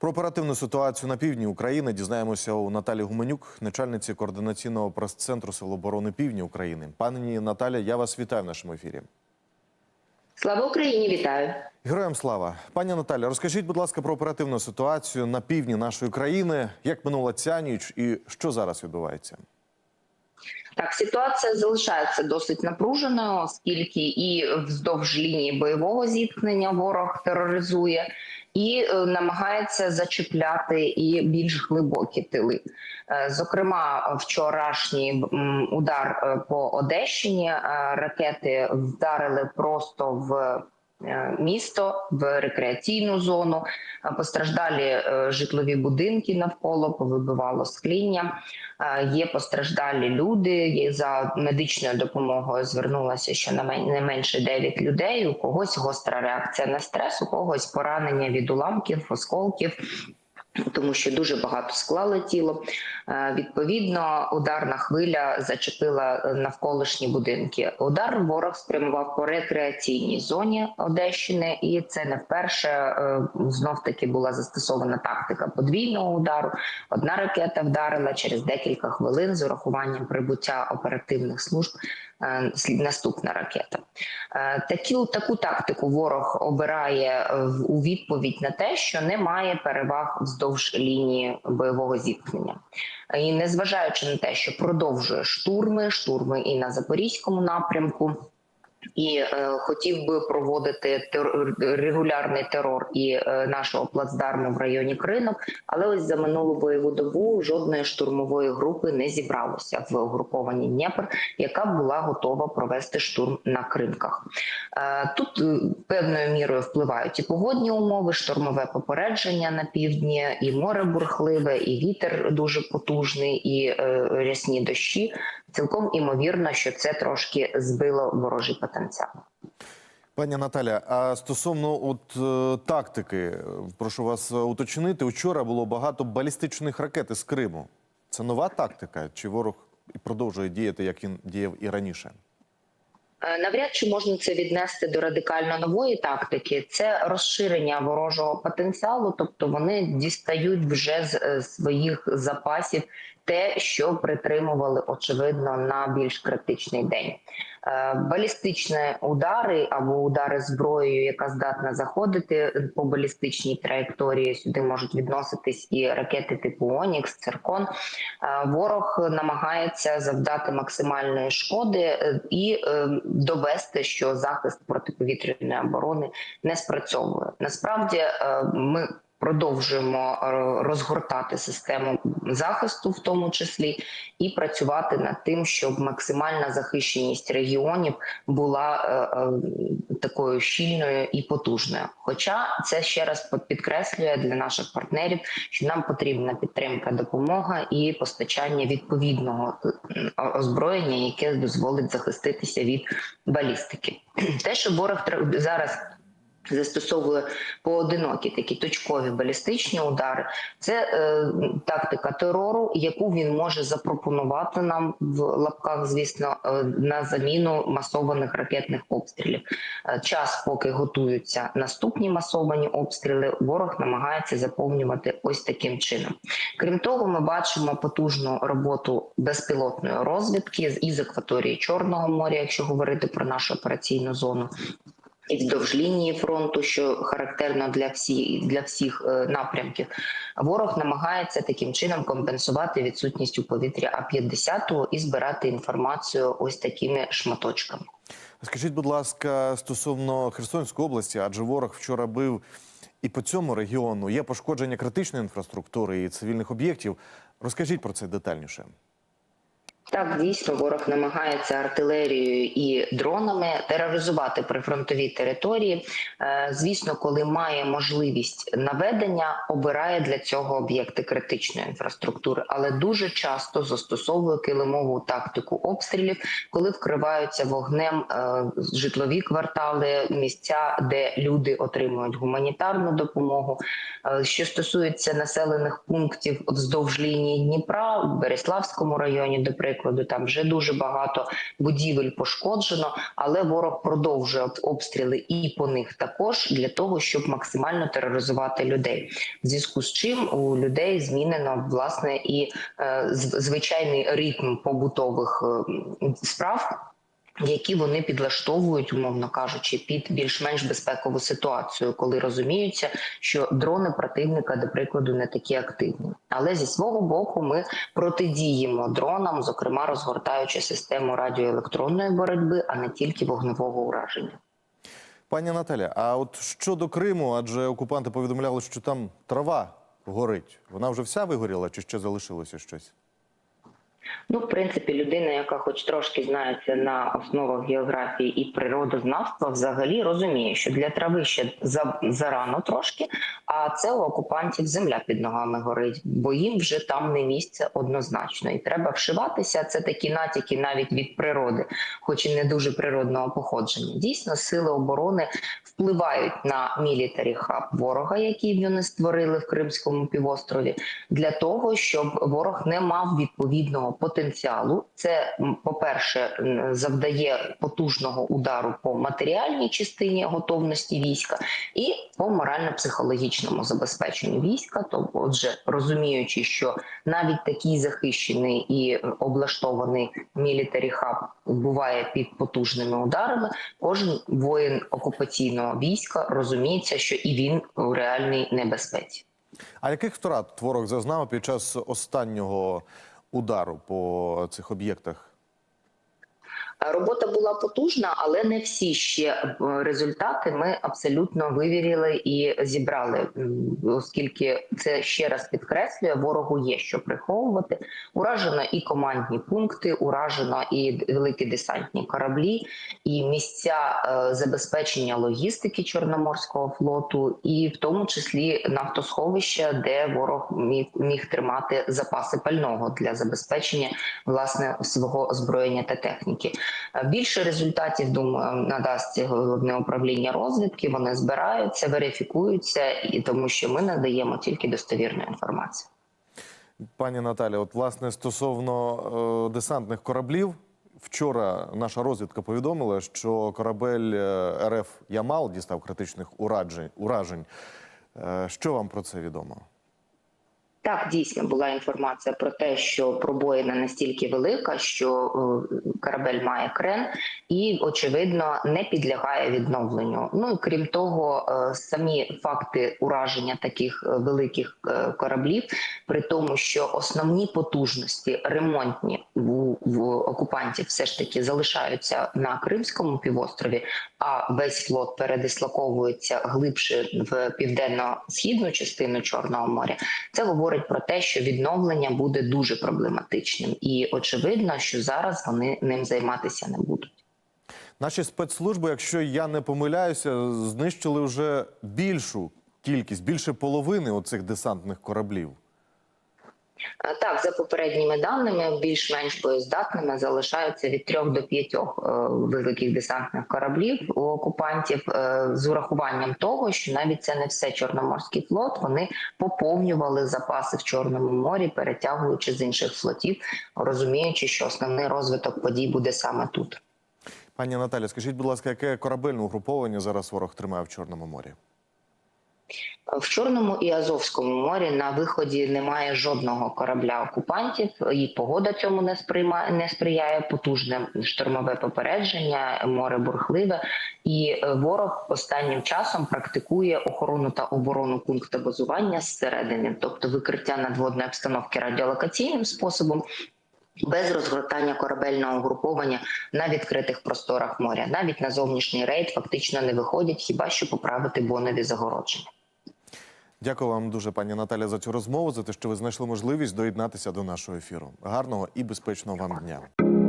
Про оперативну ситуацію на півдні України дізнаємося у Наталі Гуменюк, начальниці координаційного прес-центру Сил оборони Півдні України. Пані Наталя, я вас вітаю в нашому ефірі. Слава Україні, вітаю. Героям слава, пані Наталя, розкажіть, будь ласка, про оперативну ситуацію на півдні нашої країни. Як минула ця ніч і що зараз відбувається? Так, ситуація залишається досить напруженою, оскільки і вздовж лінії бойового зіткнення ворог тероризує і е, намагається зачіпляти і більш глибокі тили. Е, Зокрема, вчорашній удар е, по Одещині ракети вдарили просто в. Е, Місто в рекреаційну зону Е, постраждалі е, житлові будинки навколо повибивало скління. Є постраждалі люди. За медичною допомогою звернулося щонайменше 9 людей. У когось гостра реакція на стрес, у когось поранення від уламків, осколків. Тому що дуже багато скла летіло. Е, Відповідно, ударна хвиля зачепила е, навколишні будинки. Удар ворог спрямував по рекреаційній зоні Одещини, і це не вперше знов таки була застосована тактика подвійного удару. Одна ракета вдарила через декілька хвилин з урахуванням прибуття оперативних служб. Е, Наступна ракета. такі Таку тактику ворог обирає е, у відповідь на те, що немає переваг вздовж лінії бойового зіткнення. І незважаючи на те, що продовжує штурми, штурми і на запорізькому напрямку. І е, хотів би проводити тер... регулярний терор і е, нашого плацдарму в районі Кринок, але ось за минулу бойову добу жодної штурмової групи не зібралося в угруповані Дніпр, яка була готова провести штурм на кринках. Е, тут е, певною мірою впливають і погодні умови, штурмове попередження на півдні, і море бурхливе, і вітер дуже потужний, і е, рясні дощі. Цілком імовірно, що це трошки збило ворожий потенціал. Пані Наталя, а стосовно от е, тактики, прошу вас е, уточнити. Учора було багато балістичних ракет із Криму. Це нова тактика? Чи ворог продовжує діяти, як він діяв і раніше? Е, Навряд чи можна це віднести до радикально нової тактики. Це розширення ворожого потенціалу, тобто вони дістають вже з е, своїх запасів те, що притримували очевидно на більш критичний день. Е, Балістичні удари або удари зброєю, яка здатна заходити по балістичній траєкторії. Сюди можуть відноситись і ракети типу Онікс, Циркон. Е, Ворог намагається завдати максимальної шкоди е, і довести, що захист протиповітряної оборони не спрацьовує. Насправді ми. Продовжуємо е, розгортати систему захисту, в тому числі, і працювати над тим, щоб максимальна захищеність регіонів була е, е, такою щільною і потужною. Хоча це ще раз підкреслює для наших партнерів, що нам потрібна підтримка, допомога і постачання відповідного озброєння, яке дозволить захиститися від балістики. Те, що ворог зараз застосовує поодинокі такі точкові балістичні удари. Це е, тактика терору, яку він може запропонувати нам в лапках, звісно, е, на заміну масованих ракетних обстрілів. Е, час, поки готуються наступні масовані обстріли, ворог намагається заповнювати ось таким чином. Крім того, ми бачимо потужну роботу безпілотної розвідки із акваторії Чорного моря, якщо говорити про нашу операційну зону. І вздовж лінії фронту, що характерно для всі для всіх е, напрямків, ворог намагається таким чином компенсувати відсутність у повітрі А-50 і збирати інформацію ось такими шматочками. Скажіть, будь ласка, стосовно Херсонської області, адже ворог вчора бив і по цьому регіону є пошкодження критичної інфраструктури і цивільних об'єктів. Розкажіть про це детальніше. Так, дійсно, ворог намагається артилерією і дронами тероризувати прифронтові території. Е, Звісно, коли має можливість наведення, обирає для цього об'єкти критичної інфраструктури, але дуже часто застосовує килимову тактику обстрілів, коли вкриваються вогнем е, житлові квартали, місця, де люди отримують гуманітарну допомогу. Е, Що стосується населених пунктів вздовж лінії Дніпра, в Береславському районі, до прикладу. Прикладу, там вже дуже багато будівель пошкоджено, але ворог продовжує обстріли і по них також для того, щоб максимально тероризувати людей. В зв'язку з чим у людей змінено власне і е, звичайний ритм побутових е, справ. Які вони підлаштовують, умовно кажучи, під більш-менш безпекову ситуацію, коли розуміються, що дрони противника, до прикладу, не такі активні. Але зі свого боку, ми протидіємо дронам, зокрема розгортаючи систему радіоелектронної боротьби, а не тільки вогневого ураження. Пані Наталя, а от щодо Криму, адже окупанти повідомляли, що там трава горить. Вона вже вся вигоріла чи ще залишилося щось? Ну, в принципі, людина, яка хоч трошки знається на основах географії і природознавства, взагалі розуміє, що для трави ще за, зарано трошки, а це у окупантів земля під ногами горить, бо їм вже там не місце однозначно. І треба вшиватися. Це такі натяки навіть від природи, хоч і не дуже природного походження. Дійсно, сили оборони впливають на мілітарі хаб ворога, який вони створили в Кримському півострові, для того, щоб ворог не мав відповідного потенціалу. Це, по-перше, завдає потужного удару по матеріальній частині готовності війська і по морально-психологічному забезпеченню війська. Тобто, отже, розуміючи, що навіть такий захищений і облаштований мілітарі хаб буває під потужними ударами, кожен воїн окупаційного війська розуміється, що і він у реальній небезпеці. А яких втрат ворог зазнав під час останнього удару по цих об'єктах? Робота була потужна, але не всі ще е, результати ми абсолютно вивірили і зібрали, оскільки це ще раз підкреслює, ворогу є що приховувати. Уражено і командні пункти, уражено і великі десантні кораблі, і місця е, забезпечення логістики Чорноморського флоту, і в тому числі нафтосховища, де ворог міг, міг тримати запаси пального для забезпечення власне свого озброєння та техніки. Більше результатів думаю надасть головне управління розвідки. Вони збираються, верифікуються, і тому що ми надаємо тільки достовірну інформацію. Пані Наталі, от власне стосовно е, десантних кораблів, вчора наша розвідка повідомила, що корабель е, РФ Ямал дістав критичних уражень. Е, що вам про це відомо? Так, дійсно була інформація про те, що пробоїна настільки велика, що е, корабель має крен і, очевидно, не підлягає відновленню. Ну і крім того, е, самі факти ураження таких е, великих кораблів, при тому, що основні потужності ремонтні в, в окупантів все ж таки залишаються на Кримському півострові, а весь флот передислоковується глибше в південно-східну частину Чорного моря. Це говорить про те, що відновлення буде дуже проблематичним, і очевидно, що зараз вони ним займатися не будуть. Наші спецслужби, якщо я не помиляюся, знищили вже більшу кількість, більше половини оцих десантних кораблів. Е, Так, за попередніми даними, більш-менш боєздатними залишаються від трьох до п'ятьох е, великих десантних кораблів у окупантів е, з урахуванням того, що навіть це не все Чорноморський флот. Вони поповнювали запаси в Чорному морі, перетягуючи з інших флотів, розуміючи, що основний розвиток подій буде саме тут. Пані Наталі, скажіть, будь ласка, яке корабельне угруповання зараз ворог тримає в Чорному морі? В Чорному і Азовському морі на виході немає жодного корабля окупантів, і погода цьому не сприймає, не сприяє потужне штормове попередження, море бурхливе. І е, ворог останнім часом практикує охорону та оборону пункту базування зсередини, тобто викриття надводної обстановки радіолокаційним способом. Без розгортання корабельного угруповання на відкритих просторах моря, навіть на зовнішній рейд фактично не виходять, хіба що поправити бонові загородження. Дякую вам дуже, пані Наталя, за цю розмову, за те, що ви знайшли можливість доєднатися до нашого ефіру. Гарного і безпечного вам дня.